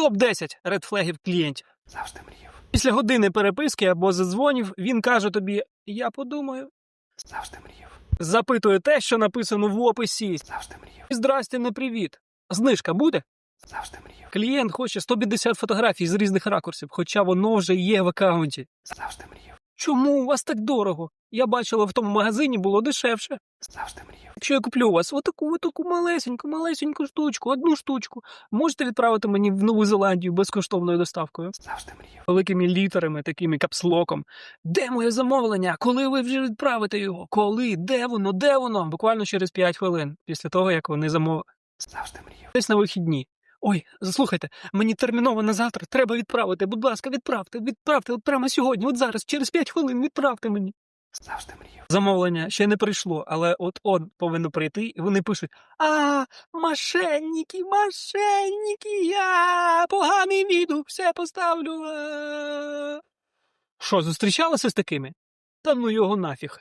Топ-10 редфлегів клієнтів. Завжди мріяв, Після години переписки або задзвонів він каже тобі: Я подумаю. завжди мріяв, Запитує те, що написано в описі. завжди мріяв, Здрасте, не привіт. Знижка буде? завжди мріяв, Клієнт хоче 150 фотографій з різних ракурсів, хоча воно вже є в аккаунті. завжди мріяв, Чому у вас так дорого? Я бачила в тому магазині було дешевше. Завжди мріяв, Якщо я куплю у вас отаку, отаку малесеньку, малесеньку штучку, одну штучку, можете відправити мені в Нову Зеландію безкоштовною доставкою? завжди мріяв, Великими літерами, такими капслоком. Де моє замовлення? Коли ви вже відправите його? Коли? Де воно? Де воно? Буквально через 5 хвилин після того, як вони замовили. завжди мріяв, Десь на вихідні. Ой, заслухайте, мені терміново на завтра треба відправити. Будь ласка, відправте, відправте, от прямо сьогодні, от зараз, через 5 хвилин відправте мені. Завжди мріяв, Замовлення ще не прийшло, але от он повинно прийти, і вони пишуть: А, мошенники, мошенники, я поганий віду, все поставлю. е». Що, зустрічалися з такими? Та ну його нафіг.